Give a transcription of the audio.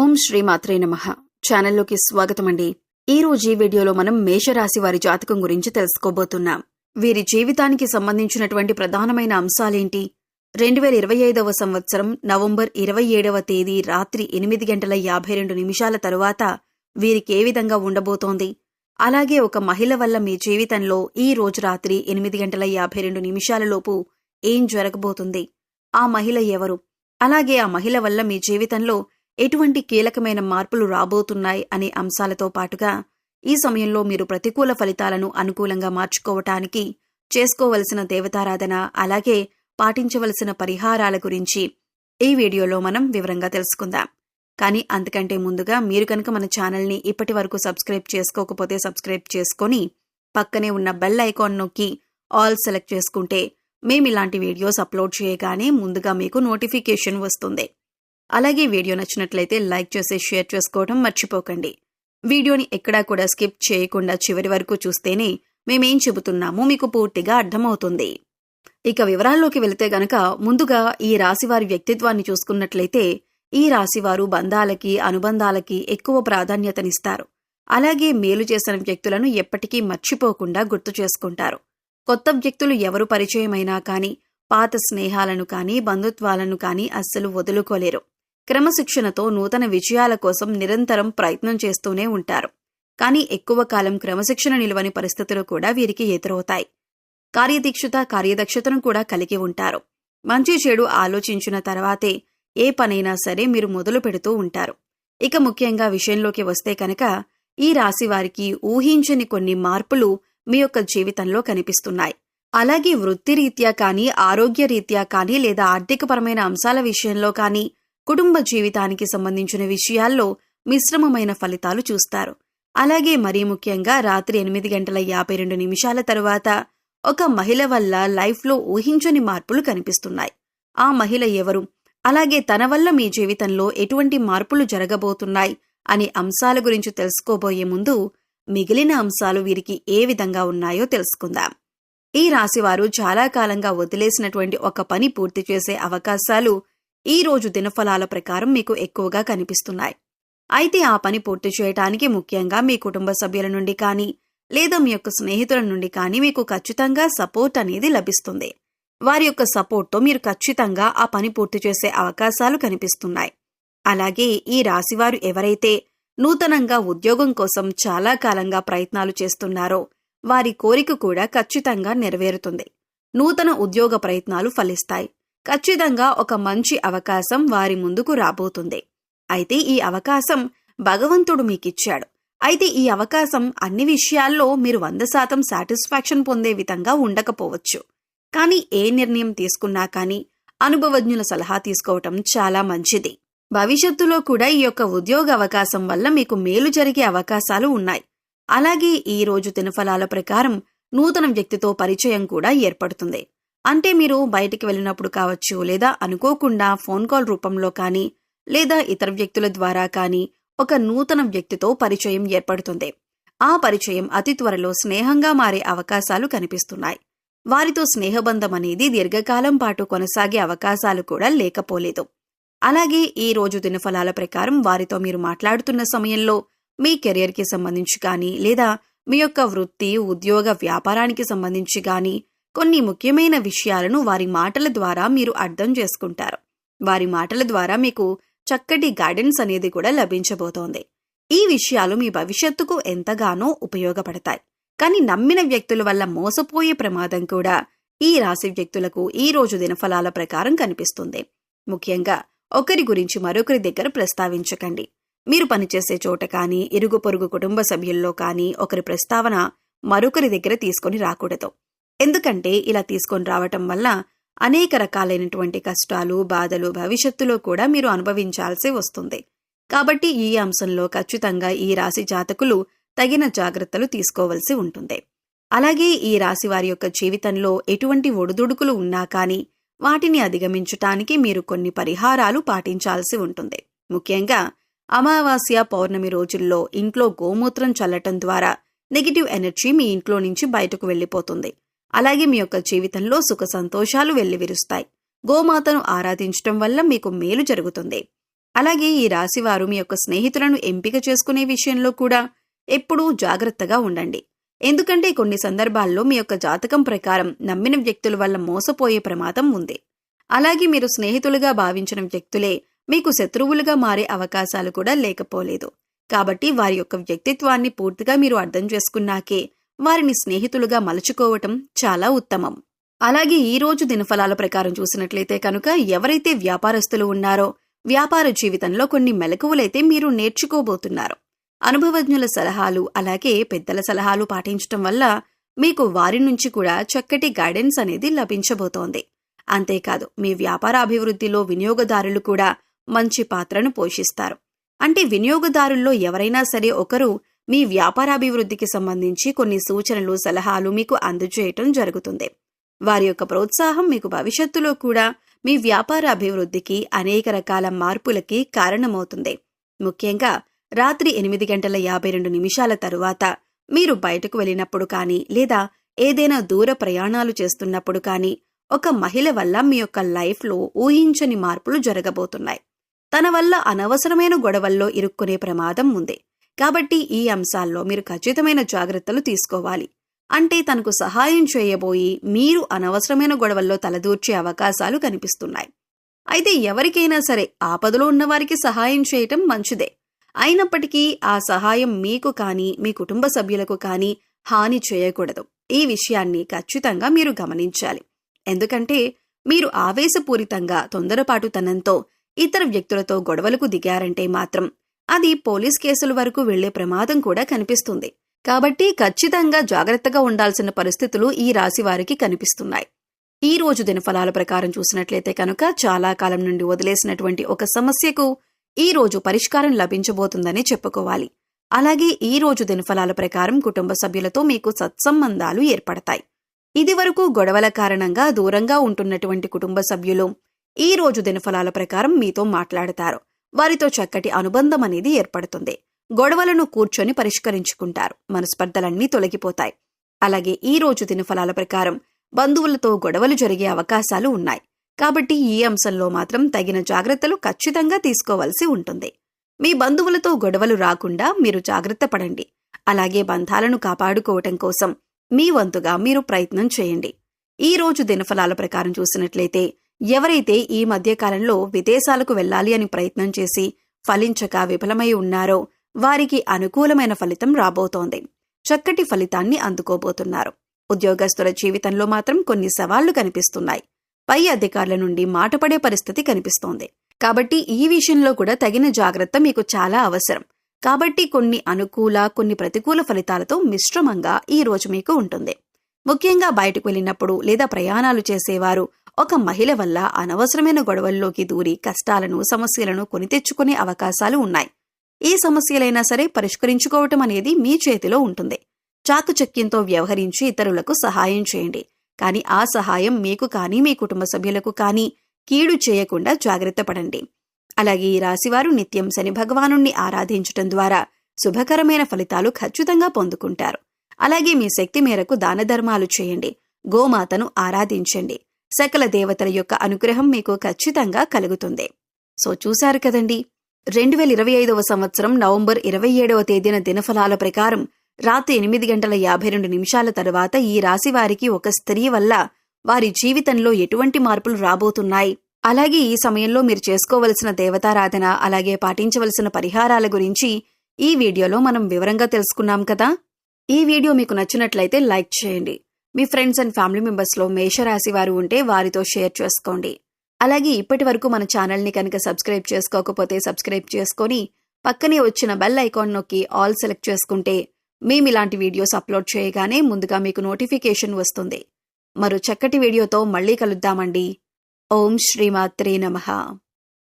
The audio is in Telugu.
ఓం శ్రీ మాత్రే నమ. ఛానల్లోకి స్వాగతం అండి ఈ రోజు ఈ వీడియోలో మనం మేషరాశి వారి జాతకం గురించి తెలుసుకోబోతున్నాం. వీరి జీవితానికి సంబంధించినటువంటి ప్రధానమైన అంశాలేంటి? రెండు వేల ఇరవై ఐదవ సంవత్సరం నవంబర్ ఇరవై ఏడవ తేదీ రాత్రి ఎనిమిది గంటల యాభై రెండు నిమిషాల తరువాత వీరికి ఏ విధంగా ఉండబోతోంది? అలాగే ఒక మహిళ వల్ల మీ జీవితంలో ఈ రోజు రాత్రి ఎనిమిది గంటల యాభై రెండు నిమిషాలలోపు ఏం జరగబోతుంది? ఆ మహిళ ఎవరు? అలాగే ఆ మహిళ వల్ల మీ జీవితంలో ఎటువంటి కీలకమైన మార్పులు రాబోతున్నాయి అనే అంశాలతో పాటుగా ఈ సమయంలో మీరు ప్రతికూల ఫలితాలను అనుకూలంగా మార్చుకోవటానికి చేసుకోవలసిన దేవతారాధన అలాగే పాటించవలసిన పరిహారాల గురించి ఈ వీడియోలో మనం వివరంగా తెలుసుకుందాం. కానీ అంతకంటే ముందుగా మీరు కనుక మన ఛానల్ని ఇప్పటి వరకు సబ్స్క్రైబ్ చేసుకోకపోతే సబ్స్క్రైబ్ చేసుకొని పక్కనే ఉన్న బెల్ ఐకాన్ నొక్కి ఆల్ సెలెక్ట్ చేసుకుంటే మేము ఇలాంటి వీడియోస్ అప్లోడ్ చేయగానే ముందుగా మీకు నోటిఫికేషన్ వస్తుంది. అలాగే వీడియో నచ్చినట్లయితే లైక్ చేసి షేర్ చేసుకోవడం మర్చిపోకండి. వీడియోని ఎక్కడా కూడా స్కిప్ చేయకుండా చివరి వరకు చూస్తేనే మేమేం చెబుతున్నామో మీకు పూర్తిగా అర్థమవుతుంది. ఇక వివరాల్లోకి వెళితే గనక ముందుగా ఈ రాశివారి వ్యక్తిత్వాన్ని చూసుకున్నట్లయితే ఈ రాశివారు బంధాలకి అనుబంధాలకి ఎక్కువ ప్రాధాన్యతనిస్తారు. అలాగే మేలు చేసిన వ్యక్తులను ఎప్పటికీ మర్చిపోకుండా గుర్తు చేసుకుంటారు. కొత్త వ్యక్తులు ఎవరు పరిచయమైనా కానీ పాత స్నేహాలను కానీ బంధుత్వాలను కానీ అస్సలు వదులుకోలేరు. క్రమశిక్షణతో నూతన విజయాల కోసం నిరంతరం ప్రయత్నం చేస్తూనే ఉంటారు. కానీ ఎక్కువ కాలం క్రమశిక్షణ నిలవని పరిస్థితులు కూడా వీరికి ఎదురవుతాయి. కార్యదీక్షత కార్యదక్షతను కూడా కలిగి ఉంటారు. మంచి చెడు ఆలోచించిన తర్వాతే ఏ పనైనా సరే మీరు మొదలు పెడుతూ ఉంటారు. ఇక ముఖ్యంగా విషయంలోకి వస్తే కనుక ఈ రాశి వారికి ఊహించని కొన్ని మార్పులు మీ యొక్క జీవితంలో కనిపిస్తున్నాయి. అలాగే వృత్తిరీత్యా కానీ ఆరోగ్యరీత్యా కానీ లేదా ఆర్థికపరమైన అంశాల విషయంలో కానీ కుటుంబ జీవితానికి సంబంధించిన విషయాల్లో మిశ్రమమైన ఫలితాలు చూస్తారు. అలాగే మరీ ముఖ్యంగా రాత్రి ఎనిమిది గంటల యాభై రెండు నిమిషాల తరువాత ఒక మహిళ వల్ల లైఫ్లో ఊహించని మార్పులు కనిపిస్తున్నాయి. ఆ మహిళ ఎవరు? అలాగే తన వల్ల మీ జీవితంలో ఎటువంటి మార్పులు జరగబోతున్నాయి అనే అంశాల గురించి తెలుసుకోబోయే ముందు మిగిలిన అంశాలు వీరికి ఏ విధంగా ఉన్నాయో తెలుసుకుందాం. ఈ రాశివారు చాలా కాలంగా వదిలేసినటువంటి ఒక పని పూర్తి చేసే అవకాశాలు ఈ రోజు దినఫలాల ప్రకారం మీకు ఎక్కువగా కనిపిస్తున్నాయి. అయితే ఆ పని పూర్తి చేయటానికి ముఖ్యంగా మీ కుటుంబ సభ్యుల నుండి కానీ లేదా మీ యొక్క స్నేహితుల నుండి కానీ మీకు ఖచ్చితంగా సపోర్ట్ అనేది లభిస్తుంది. వారి యొక్క సపోర్ట్తో మీరు ఖచ్చితంగా ఆ పని పూర్తి చేసే అవకాశాలు కనిపిస్తున్నాయి. అలాగే ఈ రాశివారు ఎవరైతే నూతనంగా ఉద్యోగం కోసం చాలా కాలంగా ప్రయత్నాలు చేస్తున్నారో వారి కోరిక కూడా ఖచ్చితంగా నెరవేరుతుంది. నూతన ఉద్యోగ ప్రయత్నాలు ఫలిస్తాయి. ఖచ్చితంగా ఒక మంచి అవకాశం వారి ముందుకు రాబోతుంది. అయితే ఈ అవకాశం భగవంతుడు మీకిచ్చాడు. అయితే ఈ అవకాశం అన్ని విషయాల్లో మీరు వంద శాతం సాటిస్ఫాక్షన్ పొందే విధంగా ఉండకపోవచ్చు. కానీ ఏ నిర్ణయం తీసుకున్నా కానీ అనుభవజ్ఞుల సలహా తీసుకోవటం చాలా మంచిది. భవిష్యత్తులో కూడా ఈ యొక్క ఉద్యోగ అవకాశం వల్ల మీకు మేలు జరిగే అవకాశాలు ఉన్నాయి. అలాగే ఈ రోజు దినఫలాల ప్రకారం నూతన వ్యక్తితో పరిచయం కూడా ఏర్పడుతుంది. అంటే మీరు బయటికి వెళ్ళినప్పుడు కావచ్చు లేదా అనుకోకుండా ఫోన్ కాల్ రూపంలో కానీ లేదా ఇతర వ్యక్తుల ద్వారా కానీ ఒక నూతన వ్యక్తితో పరిచయం ఏర్పడుతుంది. ఆ పరిచయం అతి త్వరలో స్నేహంగా మారే అవకాశాలు కనిపిస్తున్నాయి. వారితో స్నేహబంధం అనేది దీర్ఘకాలం పాటు కొనసాగే అవకాశాలు కూడా లేకపోలేదు. అలాగే ఈ రోజు దినఫలాల ప్రకారం వారితో మీరు మాట్లాడుతున్న సమయంలో మీ కెరియర్కి సంబంధించి కానీ లేదా మీ యొక్క వృత్తి ఉద్యోగ వ్యాపారానికి సంబంధించి కానీ కొన్ని ముఖ్యమైన విషయాలను వారి మాటల ద్వారా మీరు అర్థం చేసుకుంటారు. వారి మాటల ద్వారా మీకు చక్కటి గైడెన్స్ అనేది కూడా లభించబోతోంది. ఈ విషయాలు మీ భవిష్యత్తుకు ఎంతగానో ఉపయోగపడతాయి. కానీ నమ్మిన వ్యక్తుల వల్ల మోసపోయే ప్రమాదం కూడా ఈ రాశి వ్యక్తులకు ఈ రోజు దినఫలాల ప్రకారం కనిపిస్తుంది. ముఖ్యంగా ఒకరి గురించి మరొకరి దగ్గర ప్రస్తావించకండి. మీరు పనిచేసే చోట కానీ ఇరుగు పొరుగు కుటుంబ సభ్యుల్లో కానీ ఒకరి ప్రస్తావన మరొకరి దగ్గర తీసుకొని రాకూడదు. ఎందుకంటే ఇలా తీసుకొని రావటం వల్ల అనేక రకాలైనటువంటి కష్టాలు బాధలు భవిష్యత్తులో కూడా మీరు అనుభవించాల్సి వస్తుంది. కాబట్టి ఈ అంశంలో ఖచ్చితంగా ఈ రాశి జాతకులు తగిన జాగ్రత్తలు తీసుకోవలసి ఉంటుంది. అలాగే ఈ రాశి వారి యొక్క జీవితంలో ఎటువంటి ఒడిదుడుకులు ఉన్నా కానీ వాటిని అధిగమించటానికి మీరు కొన్ని పరిహారాలు పాటించాల్సి ఉంటుంది. ముఖ్యంగా అమావాస్య పౌర్ణమి రోజుల్లో ఇంట్లో గోమూత్రం చల్లటం ద్వారా నెగిటివ్ ఎనర్జీ మీ ఇంట్లో నుంచి బయటకు వెళ్ళిపోతుంది. అలాగే మీ యొక్క జీవితంలో సుఖ సంతోషాలు వెల్లివిరుస్తాయి. గోమాతను ఆరాధించటం వల్ల మీకు మేలు జరుగుతుంది. అలాగే ఈ రాశివారు మీ యొక్క స్నేహితులను ఎంపిక చేసుకునే విషయంలో కూడా ఎప్పుడూ జాగ్రత్తగా ఉండండి. ఎందుకంటే కొన్ని సందర్భాల్లో మీ యొక్క జాతకం ప్రకారం నమ్మిన వ్యక్తుల వల్ల మోసపోయే ప్రమాదం ఉంది. అలాగే మీరు స్నేహితులుగా భావించిన వ్యక్తులే మీకు శత్రువులుగా మారే అవకాశాలు కూడా లేకపోలేదు. కాబట్టి వారి యొక్క వ్యక్తిత్వాన్ని పూర్తిగా మీరు అర్థం చేసుకున్నాకే వారిని స్నేహితులుగా మలుచుకోవటం చాలా ఉత్తమం. అలాగే ఈ రోజు దినఫలాల ప్రకారం చూసినట్లయితే కనుక ఎవరైతే వ్యాపారస్తులు ఉన్నారో వ్యాపార జీవితంలో కొన్ని మెలకువలైతే మీరు నేర్చుకోబోతున్నారు. అనుభవజ్ఞుల సలహాలు అలాగే పెద్దల సలహాలు పాటించటం వల్ల మీకు వారి నుంచి కూడా చక్కటి గైడెన్స్ అనేది లభించబోతోంది. అంతేకాదు మీ వ్యాపార అభివృద్ధిలో వినియోగదారులు కూడా మంచి పాత్రను పోషిస్తారు. అంటే వినియోగదారుల్లో ఎవరైనా సరే ఒకరు మీ వ్యాపారాభివృద్ధికి సంబంధించి కొన్ని సూచనలు సలహాలు మీకు అందజేయటం జరుగుతుంది. వారి యొక్క ప్రోత్సాహం మీకు భవిష్యత్తులో కూడా మీ వ్యాపార అభివృద్ధికి అనేక రకాల మార్పులకి కారణమవుతుంది. ముఖ్యంగా రాత్రి ఎనిమిది గంటల యాభై రెండు నిమిషాల తరువాత మీరు బయటకు వెళ్ళినప్పుడు కానీ లేదా ఏదైనా దూర ప్రయాణాలు చేస్తున్నప్పుడు కానీ ఒక మహిళ వల్ల మీ యొక్క లైఫ్లో ఊహించని మార్పులు జరగబోతున్నాయి. తన వల్ల అనవసరమైన గొడవల్లో ఇరుక్కునే ప్రమాదం ఉంది. కాబట్టి ఈ అంశాల్లో మీరు ఖచ్చితమైన జాగ్రత్తలు తీసుకోవాలి. అంటే తనకు సహాయం చేయబోయి మీరు అనవసరమైన గొడవల్లో తలదూర్చే అవకాశాలు కనిపిస్తున్నాయి. అయితే ఎవరికైనా సరే ఆపదలో ఉన్నవారికి సహాయం చేయటం మంచిదే. అయినప్పటికీ ఆ సహాయం మీకు కానీ మీ కుటుంబ సభ్యులకు కానీ హాని చేయకూడదు. ఈ విషయాన్ని ఖచ్చితంగా మీరు గమనించాలి. ఎందుకంటే మీరు ఆవేశపూరితంగా తొందరపాటుతనంతో ఇతర వ్యక్తులతో గొడవలకు దిగారంటే మాత్రం అది పోలీస్ కేసుల వరకు వెళ్ళే ప్రమాదం కూడా కనిపిస్తుంది. కాబట్టి ఖచ్చితంగా జాగ్రత్తగా ఉండాల్సిన పరిస్థితులు ఈ రాశి వారికి కనిపిస్తున్నాయి. ఈ రోజు దినఫలాల ప్రకారం చూసినట్లయితే కనుక చాలా కాలం నుండి వదిలేసినటువంటి ఒక సమస్యకు ఈ రోజు పరిష్కారం లభించబోతుందని చెప్పుకోవాలి. అలాగే ఈ రోజు దినఫలాల ప్రకారం కుటుంబ సభ్యులతో మీకు సత్సంబంధాలు ఏర్పడతాయి. ఇదివరకు గొడవల కారణంగా దూరంగా ఉంటున్నటువంటి కుటుంబ సభ్యులు ఈ రోజు దినఫలాల ప్రకారం మీతో మాట్లాడతారు. వారితో చక్కటి అనుబంధం అనేది ఏర్పడుతుంది. గొడవలను కూర్చొని పరిష్కరించుకుంటారు. మనస్పర్ధలన్నీ తొలగిపోతాయి. అలాగే ఈ రోజు దినఫలాల ప్రకారం బంధువులతో గొడవలు జరిగే అవకాశాలు ఉన్నాయి. కాబట్టి ఈ అంశంలో మాత్రం తగిన జాగ్రత్తలు ఖచ్చితంగా తీసుకోవలసి ఉంటుంది. మీ బంధువులతో గొడవలు రాకుండా మీరు జాగ్రత్త పడండి. అలాగే బంధాలను కాపాడుకోవటం కోసం మీ వంతుగా మీరు ప్రయత్నం చేయండి. ఈ రోజు దినఫలాల ప్రకారం చూసినట్లయితే ఎవరైతే ఈ మధ్యకాలంలో విదేశాలకు వెళ్ళాలి అని ప్రయత్నం చేసి ఫలించక విఫలమై ఉన్నారో వారికి అనుకూలమైన ఫలితం రాబోతోంది. చక్కటి ఫలితాన్ని అందుకోబోతున్నారు. ఉద్యోగస్తుల జీవితంలో మాత్రం కొన్ని సవాళ్ళు కనిపిస్తున్నాయి. పై అధికారుల నుండి మాటపడే పరిస్థితి కనిపిస్తోంది. కాబట్టి ఈ విషయంలో కూడా తగిన జాగ్రత్త మీకు చాలా అవసరం. కాబట్టి కొన్ని అనుకూల కొన్ని ప్రతికూల ఫలితాలతో మిశ్రమంగా ఈ రోజు మీకు ఉంటుంది. ముఖ్యంగా బయటకు వెళ్ళినప్పుడు లేదా ప్రయాణాలు చేసేవారు ఒక మహిళ వల్ల అనవసరమైన గొడవల్లోకి దూరి కష్టాలను సమస్యలను కొని తెచ్చుకునే అవకాశాలు ఉన్నాయి. ఏ సమస్యలైనా సరే పరిష్కరించుకోవటం అనేది మీ చేతిలో ఉంటుంది. చాకచక్యంతో వ్యవహరించి ఇతరులకు సహాయం చేయండి. కానీ ఆ సహాయం మీకు కానీ మీ కుటుంబ సభ్యులకు కానీ కీడు చేయకుండా జాగ్రత్త పడండి. అలాగే ఈ రాశివారు నిత్యం శని భగవాను ఆరాధించటం ద్వారా శుభకరమైన ఫలితాలు ఖచ్చితంగా పొందుకుంటారు. అలాగే మీ శక్తి మేరకు దాన ధర్మాలు చేయండి. గోమాతను ఆరాధించండి. సకల దేవతల యొక్క అనుగ్రహం మీకు ఖచ్చితంగా కలుగుతుంది. సో చూశారు కదండి రెండు వేల ఇరవై ఐదవ సంవత్సరం నవంబర్ ఇరవై ఏడవ తేదీన దినఫలాల ప్రకారం రాత్రి ఎనిమిది గంటల యాభై రెండు నిమిషాల తరువాత ఈ రాశి వారికి ఒక స్త్రీ వల్ల వారి జీవితంలో ఎటువంటి మార్పులు రాబోతున్నాయి? అలాగే ఈ సమయంలో మీరు చేసుకోవలసిన దేవతారాధన అలాగే పాటించవలసిన పరిహారాల గురించి ఈ వీడియోలో మనం వివరంగా తెలుసుకున్నాం కదా? ఈ వీడియో మీకు నచ్చినట్లయితే లైక్ చేయండి. మీ ఫ్రెండ్స్ అండ్ ఫ్యామిలీ మెంబర్స్లో మేషరాశి వారు ఉంటే వారితో షేర్ చేసుకోండి. అలాగే ఇప్పటి వరకు మన ఛానల్ని కనుక సబ్స్క్రైబ్ చేసుకోకపోతే సబ్స్క్రైబ్ చేసుకొని పక్కనే వచ్చిన బెల్ ఐకాన్ నొక్కి ఆల్ సెలెక్ట్ చేసుకుంటే మేము ఇలాంటి వీడియోస్ అప్లోడ్ చేయగానే ముందుగా మీకు నోటిఫికేషన్ వస్తుంది. మరో చక్కటి వీడియోతో మళ్ళీ కలుద్దామండి. ఓం శ్రీమాత్రే నమః.